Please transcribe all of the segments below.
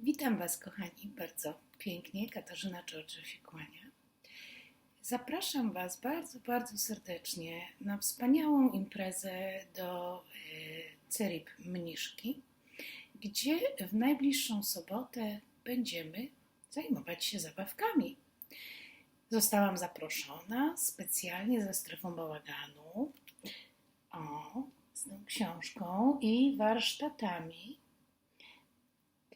Witam Was, kochani, bardzo pięknie. Katarzyna Czorczy się kłania. Zapraszam Was bardzo, bardzo serdecznie na wspaniałą imprezę do y, Cerib Mniszki, gdzie w najbliższą sobotę będziemy zajmować się zabawkami. Zostałam zaproszona specjalnie ze strefą bałaganu o, z tą książką i warsztatami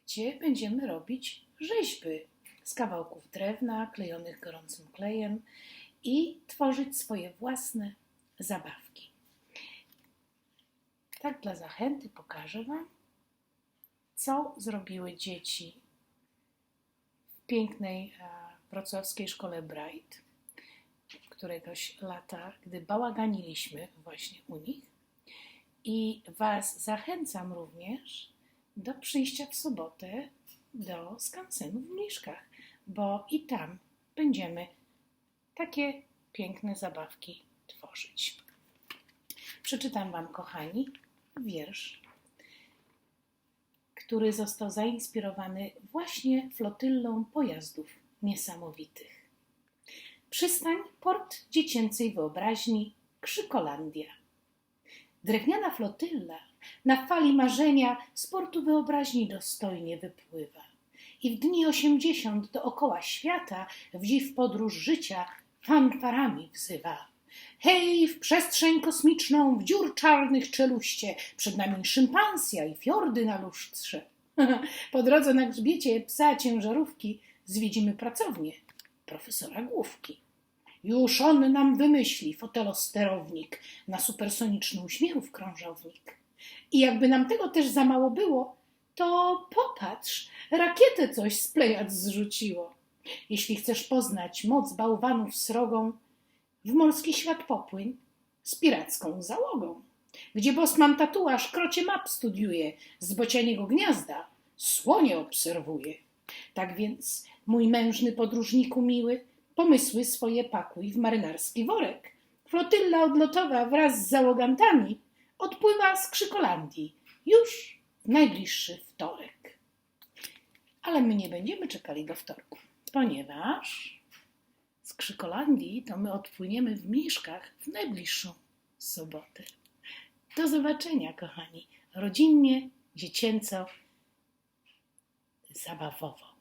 gdzie będziemy robić rzeźby z kawałków drewna klejonych gorącym klejem i tworzyć swoje własne zabawki. Tak dla zachęty pokażę Wam, co zrobiły dzieci w pięknej e, wrocławskiej szkole Bright któregoś lata, gdy bałaganiliśmy właśnie u nich. I Was zachęcam również do przyjścia w sobotę do skansenu w Mniszkach, bo i tam będziemy takie piękne zabawki tworzyć. Przeczytam Wam, kochani, wiersz, który został zainspirowany właśnie flotyllą pojazdów niesamowitych. Przystań port dziecięcej wyobraźni Krzykolandia. Drewniana flotylla na fali marzenia sportu wyobraźni dostojnie wypływa. I w dni osiemdziesiąt dookoła świata w dziw podróż życia fanfarami wzywa. Hej, w przestrzeń kosmiczną, w dziur czarnych czeluście, przed nami szympansja i fiordy na lustrze. Po drodze na grzbiecie psa ciężarówki zwiedzimy pracownię profesora Główki. Już on nam wymyśli fotelosterownik na supersoniczny uśmiechów krążownik. I jakby nam tego też za mało było, to popatrz, rakietę coś z Plejad zrzuciło. Jeśli chcesz poznać moc bałwanów srogą, w morski świat popłyń z piracką załogą, gdzie Bosman tatuaż krocie map studiuje, z bocianiego gniazda słonie obserwuje. Tak więc, mój mężny podróżniku miły, pomysły swoje pakuj w marynarski worek. Flotylla odlotowa wraz z załogantami odpływa z Krzykolandii już w najbliższy wtorek. Ale my nie będziemy czekali do wtorku, ponieważ z Krzykolandii to my odpłyniemy w Miszkach w najbliższą sobotę. Do zobaczenia, kochani. Rodzinnie, dziecięco, zabawowo.